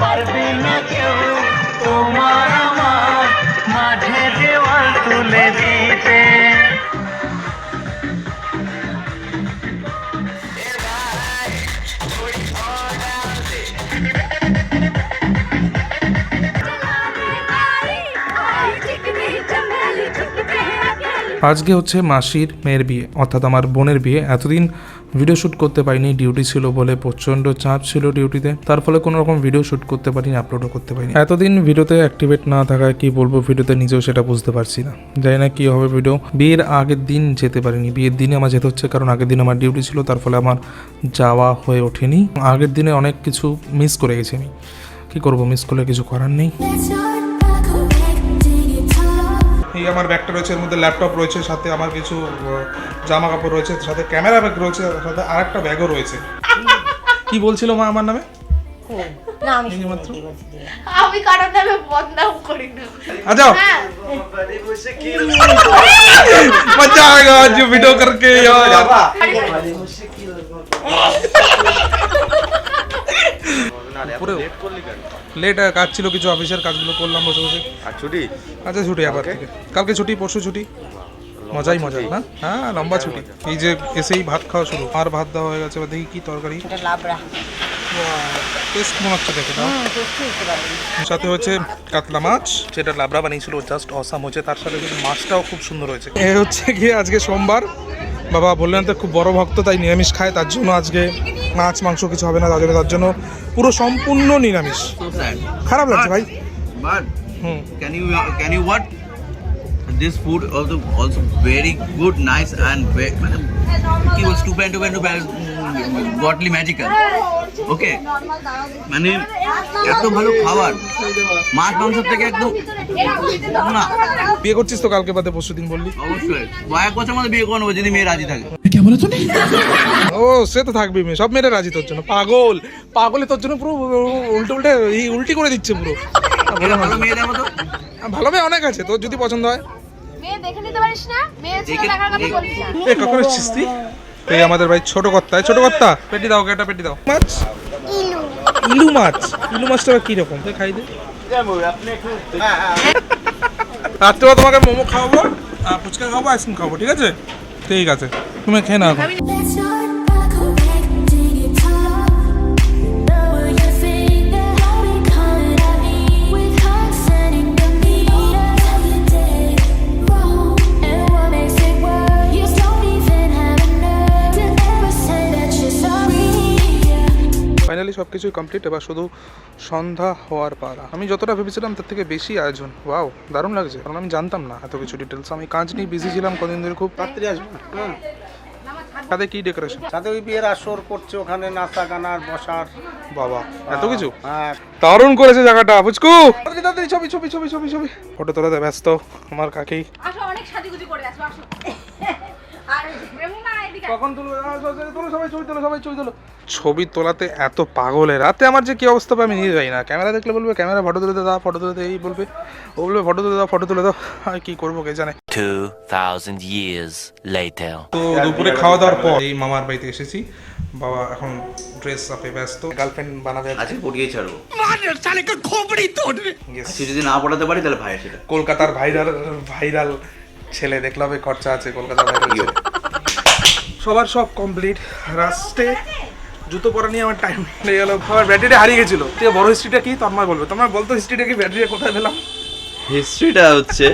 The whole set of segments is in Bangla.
পারবে না কেউ? তোমার আমার মাঝে দেওয়াল তুলে দিতে। আজকে হচ্ছে মাসির মেয়ের বিয়ে, অর্থাৎ আমার বোনের বিয়ে। এতদিন ভিডিও শ্যুট করতে পারিনি ডিউটি ছিল বলে, প্রচণ্ড চাপ ছিল ডিউটিতে তার ফলে কোনো রকম ভিডিও শ্যুট করতে পারিনি আপলোডও করতে পারিনি। এতদিন ভিডিওতে অ্যাক্টিভেট না থাকায় কি বলব ভিডিওতে নিজেও সেটা বুঝতে পারছি না। জানি না কি হবে ভিডিও বিয়ের আগের দিন যেতে পারিনি। বিয়ের দিনে আমার যেতে হচ্ছে, কারণ আগের দিন আমার ডিউটি ছিল, তার ফলে আমার যাওয়া হয়ে ওঠেনি। আগের দিনে অনেক কিছু মিস করে গেছি আমি। কি করব মিস করলে কিছু করার নেই। এই আমার ব্যাগটা রয়েছে এর মধ্যে ল্যাপটপ রয়েছে সাথে আমার কিছু জামা কাপড় রয়েছে সাথে ক্যামেরা ব্যাগ রয়েছে সাথে আর একটা ব্যাগও রয়েছে কি বলছিল মা আমার নামে না আমি এই মাত্র আমি কারোর নামে বদনাম করি না आ जाओ হ্যাঁ मजा आएगा आज वीडियो करके यार পুরো লেট কাজ ছিল কিছু অফিসের কাজগুলো করলাম বসে বসে। আর ছুটি? আচ্ছা ছুটি আবার থেকে। কালকে ছুটি পরশু ছুটি। মজাই মজা না হ্যাঁ লম্বা ছুটি। এই যে এসেই ভাত খাওয়া শুরু। আর ভাত দেওয়া হয়ে গেছে এবার দেখি কি তরকারি। টেস্ট মনে হচ্ছে দেখে দাও সাথে হচ্ছে কাতলা মাছ। যেটা লাবড়া বানিয়েছিল জাস্ট অসাম হচ্ছে তার সাথে মাছটাও খুব সুন্দর হয়েছে। এ হচ্ছে গিয়ে আজকে সোমবার। বাবা বললেন তো খুব বড় ভক্ত তাই নিরামিষ খায় তার জন্য আজকে মাছ মাংস কিছু হবে না তার জন্য তার জন্য পুরো সম্পূর্ণ নিরামিষ। খারাপ লাগছে ভাই। but hmm. can you can you what? This food also also very good nice and very মানে কি বল stupendo stupendo godly magical ওকে মানে এত ভালো খাবার মাছ মাংসের থেকে একদম না। বিয়ে করছিস তো কালকে বাদে পরশু দিন বললি? অবশ্যই। কয়েক বছর মধ্যে বিয়ে করব যদি মেয়ে রাজি থাকে। ও সে তো থাকবি মেয়ে। সব মেয়েরা রাজি তোর জন্য। পাগল। পাগলে তোর জন্য পুরো উল্টে উল্টে এই উল্টি করে দিচ্ছে পুরো। ভালো মেয়ে তো ভালো মেয়ে অনেক আছে। তোর যদি পছন্দ হয়। মেয়ে দেখে নিতে পারিস না? মেয়ে ছেলে দেখার কথা না। এ কখন এসছিস তুই? এই আমাদের ভাই ছোট কর্তা। এই ছোট কর্তা পেটি দাও একটা পেটি দাও। মাছ? ইলু মাছ। ইলু মাছটা কি রকম তুই খাই দে। রাত্রেও তোমাকে মোমো খাওয়াবো আর ফুচকা খাওয়াবো আইসক্রিম খাওয়াবো ঠিক আছে? ঠিক আছে তুমি খেয়ে নাও সব কিছুই কমপ্লিট এবার শুধু সন্ধ্যা হওয়ার পালা। আমি যতটা ভেবেছিলাম তার থেকে বেশি আয়োজন। ওয়াও দারুণ লাগছে। কারণ আমি জানতাম না এত কিছু ডিটেলস আমি কাজ নিয়ে বিজি ছিলাম কদিন ধরে খুব রাত্রি আসবে হ্যাঁ। তাদের কি ডেকোরেশন সাথে ওই বিয়ের আসর করছে ওখানে নাচা গানার বসার। বাবা এত কিছু? হ্যাঁ। দারুণ করেছে জায়গাটা বুঝকু? তাড়াতাড়ি তাড়াতাড়ি ছবি ছবি ছবি ছবি ছবি। ফটো তোলাতে ব্যস্ত আমার কাকেই আসো অনেক সাজুগুজু করে আসো আসো। আর কখন তুলো সবাই ছবি তোলো সবাই ছবি তোলো। ছবি তোলাতে এত পাগলে রাতে আমার যে কি অবস্থা হবে আমি নিয়ে যাই না। ক্যামেরা দেখলে বলবে ক্যামেরা ফটো তুলে দাও ফটো তুলে এই বলবে ও বলবে ফটো তুলে দাও ফটো তুলে দাও। আর কি করব কে জানে। 2,000 years later. তো দুপুরে খাওয়া দাওয়ার পর এই মামার বাড়িতে এসেছি। বাবা এখন ড্রেস আপে ব্যস্ত। গার্লফ্রেন্ড বানাবে আজকে। পটিয়ে ছাড়বো। Yes. আজকে যদি না পড়াতে পারি তাহলে ভাই সেটা। কলকাতার ভাইরাল ভাইরাল ছেলে দেখলাম এই খরচা আছে কলকাতার ভাইরাল। সবার সব কমপ্লিট রাস্টে জুতো পরা নিয়ে আমার টাইম লেগে গেল আমার ব্যাটারিটা হারিয়ে গেছিল। তুই বড় হিস্ট্রিটা কি? তন্ময় বলবে। তোমার বলতো হিস্ট্রিটা কি? ব্যাটারি কোথায় পেলাম? হিস্ট্রিটা হচ্ছে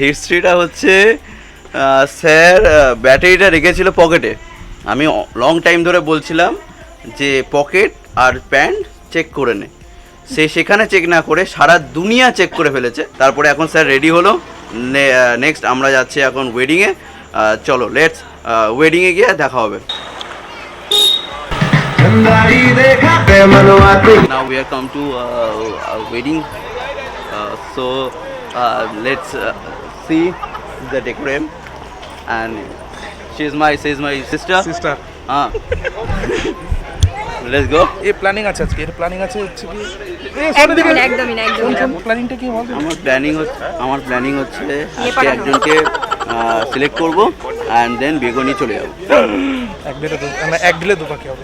হিস্ট্রিটা হচ্ছে স্যার ব্যাটারিটা রেখেছিল পকেটে আমি লং টাইম ধরে বলছিলাম যে পকেট আর প্যান্ট চেক করে নে। সে সেখানে চেক না করে সারা দুনিয়া চেক করে ফেলেছে। তারপরে এখন স্যার রেডি হলো। নেক্সট আমরা যাচ্ছি এখন ওয়েডিংয়ে চলো লেটস ওয়েডিংয়ে গিয়ে দেখা হবে। Now we are come to uh, a wedding. Uh, so uh, let's uh, see the decorum. And she's my she's my sister. Sister uh, let's go. এ প্ল্যানিং আছে আজকে এর প্ল্যানিং আছে হচ্ছে কি? একদমই না একদমই প্ল্যানিংটা কি বল আমার প্ল্যানিং হচ্ছে আমার প্ল্যানিং হচ্ছে আজকে একজনকে সিলেক্ট করব। অ্যান্ড দেন বেগুনি চলে যাব। এক দিলে দু- এক দিলে দু পাখি হবে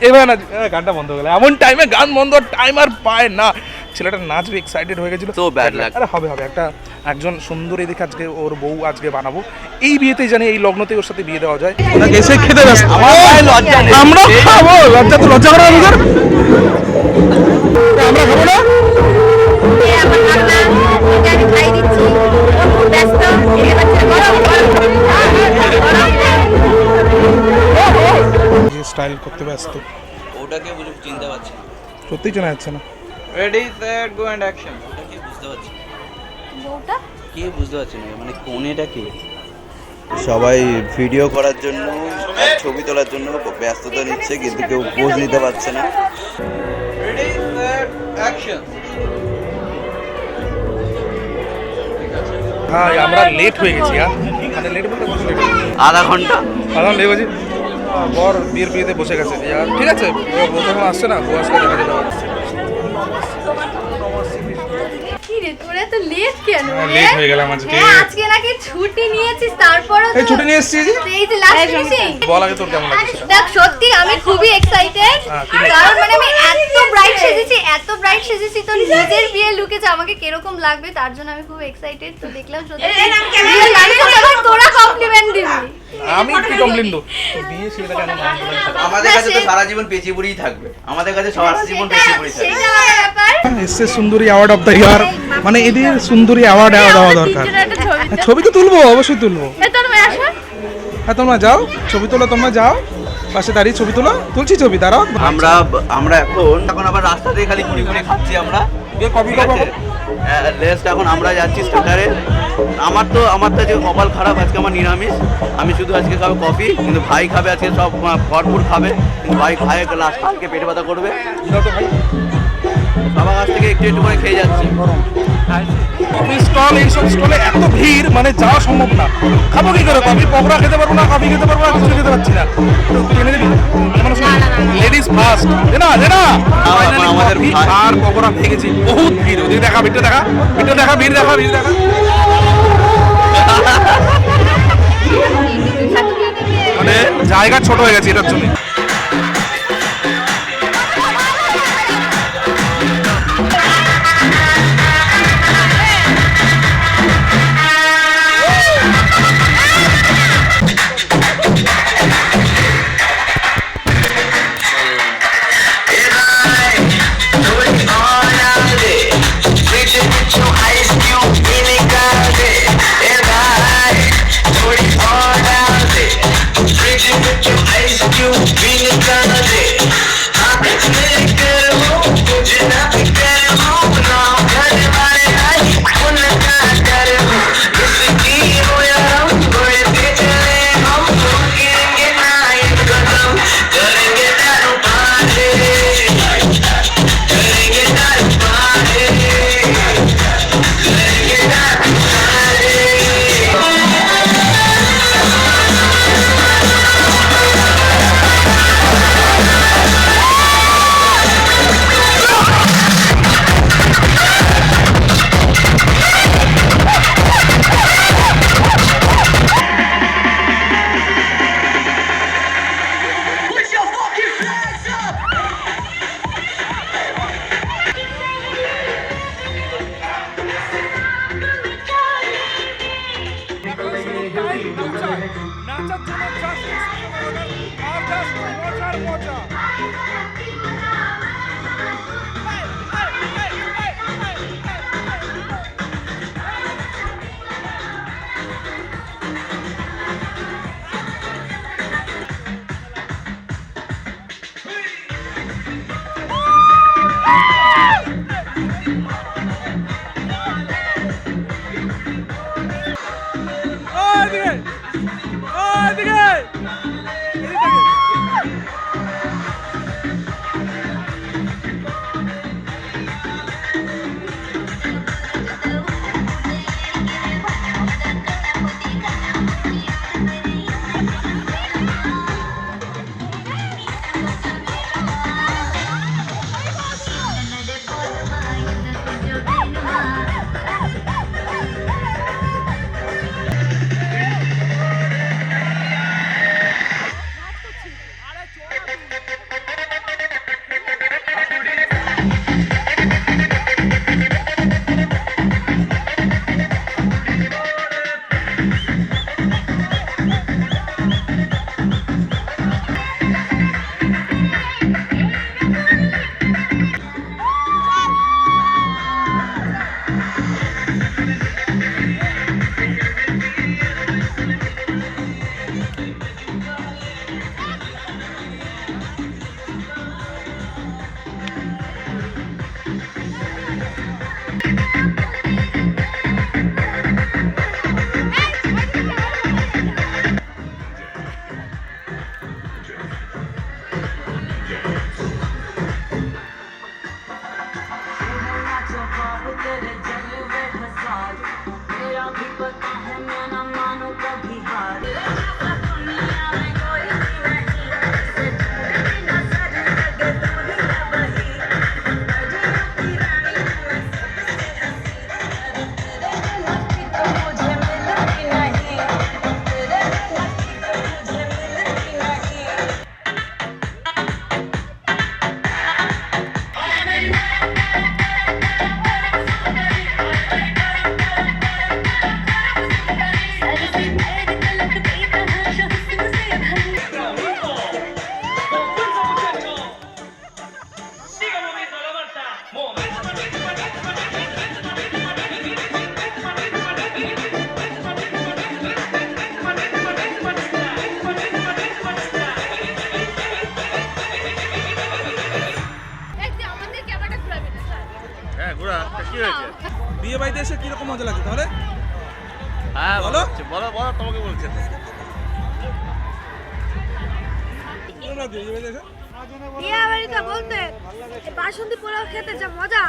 এবার না গানটা বন্ধ হয়ে গেল। এমন টাইমে গান বন্ধ টাইম আর পায় না। ছেলেটা নাচবে এক্সাইটেড হয়ে গেছিল। So bad luck. আরে হবে হবে। একটা একজন সুন্দরী দেখে আজকে ওর বউ আজকে বানাবো। এই বিয়েতেই জানি এই লগ্নতে ওর সাথে বিয়ে দেওয়া যায়। ওনাকে এসে খেতে ব্যস্ত। আমার খাব! লজ্জা তো লজ্জা করা আমাদের আমরা খাব না? স্টাইল করতে ব্যস্ত। ওটাকে বুঝে চিনতে পারছি না। সত্যিই চেনা যাচ্ছে না। Ready set go and action ওটা কে বুঝতে পারছি না। বউটা? কে বুঝতে পারছি না মানে কোনেটা কে? সবাই ভিডিও করার জন্য আর ছবি তোলার জন্য ব্যস্ততা নিচ্ছে কিন্তু কেউ পোজ নিতে পারছে না। রেডি সেট অ্যাকশন হ্যাঁ আমরা লেট হয়ে গেছি আর মানে লেট বলতে আধা ঘণ্টা? আরাম লেগে গেছি। বর বিয়ের বিয়েতে বসে গেছে। আর ঠিক আছে ও আসছে না দেখা হ্যাঁ, হয়ে। হ্যাঁ, সত্যি আমি খুবই এক্সাইটেড? কারণ মানে আমি এত ব্রাইট সেজেছি এত ব্রাইট সেজেছি তো নিজের বিয়ে লুকে যে আমাকে কীরকম লাগবে তার জন্য আমি খুব এক্সাইটেড তো দেখলাম সত্যি তোরা কমপ্লিমেন্ট দিবি। আমি কি কমপ্লেন দো বিয়ে ছেলেটা কেন আমাদের কাছে তো সারা জীবন থাকবে। আমাদের কাছে সারা জীবন থাকবে। এসছে সুন্দরী অ্যাওয়ার্ড অফ দ্য ইয়ার মানে এদের সুন্দরী অ্যাওয়ার্ড দেওয়া দরকার। ছবি হ্যাঁ, তো তুলবো অবশ্যই তুলবো। হ্যাঁ তোমরা যাও ছবি তোলো তোমরা যাও। পাশে দাঁড়িয়ে ছবি তোলো। তুলছি ছবি দাঁড়াও। আমরা আমরা এখন এখন আবার রাস্তা দিয়ে খালি ঘুরে ঘুরে খাচ্ছি আমরা। কপি লেস্ট এখন আমরা যাচ্ছি স্টার্টারে আমার তো আমার তো আজকে কপাল খারাপ আজকে আমার নিরামিষ। আমি শুধু আজকে খাব কফি কিন্তু ভাই খাবে আজকে সব ভরপুর খাবে। কিন্তু ভাই ভাই লাস্ট কালকে পেটে ব্যথা করবে। বাবার কাছ থেকে একটু একটু করে খেয়ে যাচ্ছি। কফি স্টল এইসব স্টলে এত ভিড় মানে যাওয়া সম্ভব না। খাব কি করে? কফি পকোড়া খেতে পারব না কফি খেতে পারব না কিছু খেতে পারছি না। তো দিবি লেডিস ফার্স্ট না না আমাদের। আর পকোড়া পেয়ে গেছি বহুত ভিড়। ওদিকে দেখা ভিড়টা দেখা। ভিড়টা দেখা ভিড় দেখা ভিড় দেখা। মানে জায়গা ছোট হয়ে গেছে এটার জন্য। তোমাকে বলছে। বাসন্তী পোলাও খেতে যা মজা।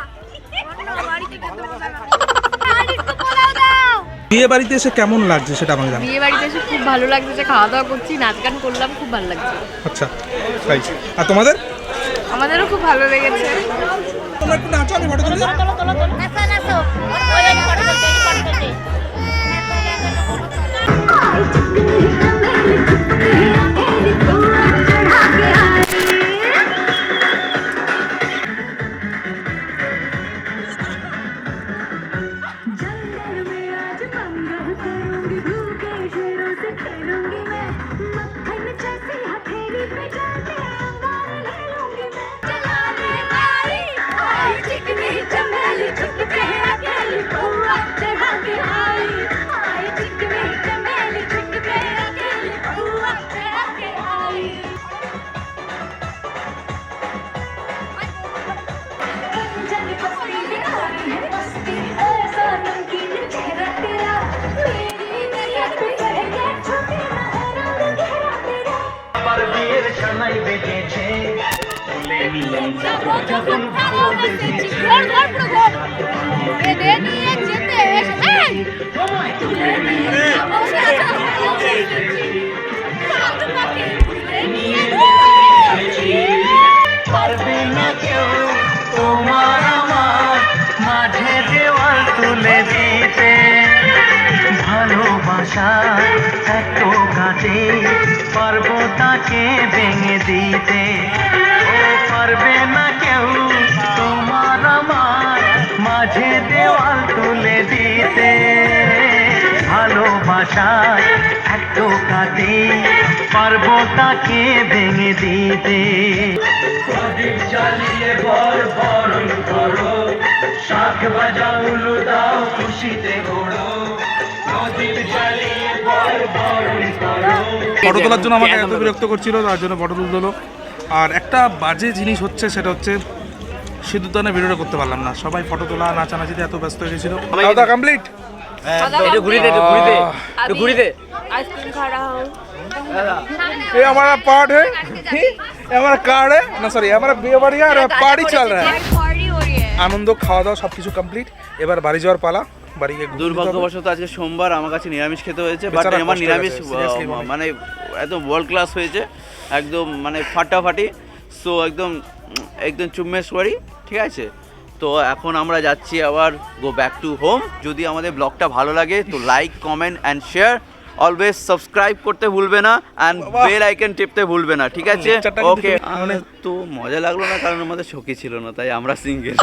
বাড়িতে খেতে মজা না আর একটু পোলাও দাও। বিয়ে বাড়িতে এসে কেমন লাগছে সেটা আমাকে বিয়ে বাড়িতে এসে খুব ভালো লাগছে যে খাওয়া দাওয়া করছি নাচ গান করলাম খুব ভালো লাগছে। আচ্ছা তাই। আর তোমাদের? আমাদেরও খুব ভালো লেগেছে। তোমরা একটু নাচো আমি ফটো তুলি। নাচো নাচো। ফটো তুলতে পারবে তুলে দিতে ভালোবাসা পারব তাকে ভেঙে দিতে পারবে এত কাজে পারব তাকে ভেঙে দিতে। জ্বালিয়ে বর বরণ করো শাখ বাজাও উলু দাও খুশিতে ঘোড়ো ফটো তোলার জন্য আমাকে এত বিরক্ত করছিল তার জন্য ফটো তুলতে হলো। আর একটা বাজে জিনিস হচ্ছে সেটা হচ্ছে সিদ্ধুদানে ভিডিওটা করতে পারলাম না। সবাই ফটো তোলা নাচানাচিতে এত ব্যস্ত হয়ে গেছিল। কমপ্লিট একটু ঘুরি দে একটু ঘুরি দে একটু ঘুরি দে आइसक्रीम खा रहा हूँ ये हमारा पार्ट है ये हमारा कार्ड है ना सॉरी हमारा বিয়ে বাড়ি আর পার্টি চল रहा है পার্টি हो रही है আনন্দ খাওয়া দাওয়া সব কিছু কমপ্লিট এবার বাড়ি যাওয়ার পালা বাড়ি গিয়ে ঘুরতে হবে। দুর্ভাগ্যবশত আজকে সোমবার আমার কাছে নিরামিষ খেতে হয়েছে বাট বেচারা আমার কষ্ট নিরামিষ হয়ে গেছে, seriously আহ, বলে। মানে একদম ওয়ার্ল্ড ক্লাস হয়েছে একদম মানে ফাটাফাটি সো একদম উম, একদম চুম্মেশ্বরী ঠিক আছে তো এখন আমরা যাচ্ছি আবার গো ব্যাক টু হোম যদি আমাদের ব্লগটা ভালো লাগে তো like comment and share always subscribe করতে ভুলবে না অ্যান্ড। বেল আইকন টিপতে ভুলবে না ঠিক আছে? ওকে মানে- তো মজা লাগল না কারণ আমাদের সখী ছিল না তাই আমরা সিঙ্গেল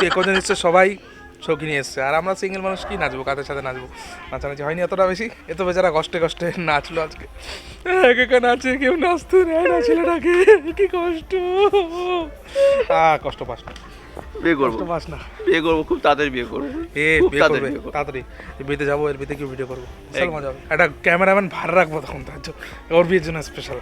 যে কজন এসছে সবাই নিয়ে এসছে। আর আমরা সিঙ্গেল মানুষ কি নাচবো কাদের সাথে নাচবো? নাচানাচি হয়নি এতটা বেশি। এত বেচারা কষ্টে কষ্টে নাচলো আজকে। একে একে নাচে কেউ নাচতে নেয় না ছেলেটাকে। কি কষ্ট। আহ কষ্ট পাস বিয়ে করব। বাস না। বিয়ে করব খুব তাড়াতাড়ি বিয়ে করব। এ বিয়ে করবে তাড়াতাড়ি। বিয়েতে যাব এর বিয়েতে কি ভিডিও করব। বিশাল মজা হবে। একটা ক্যামেরাম্যান ভাড়া রাখব তখন তার জন্য। ওর বিয়ের জন্য স্পেশাল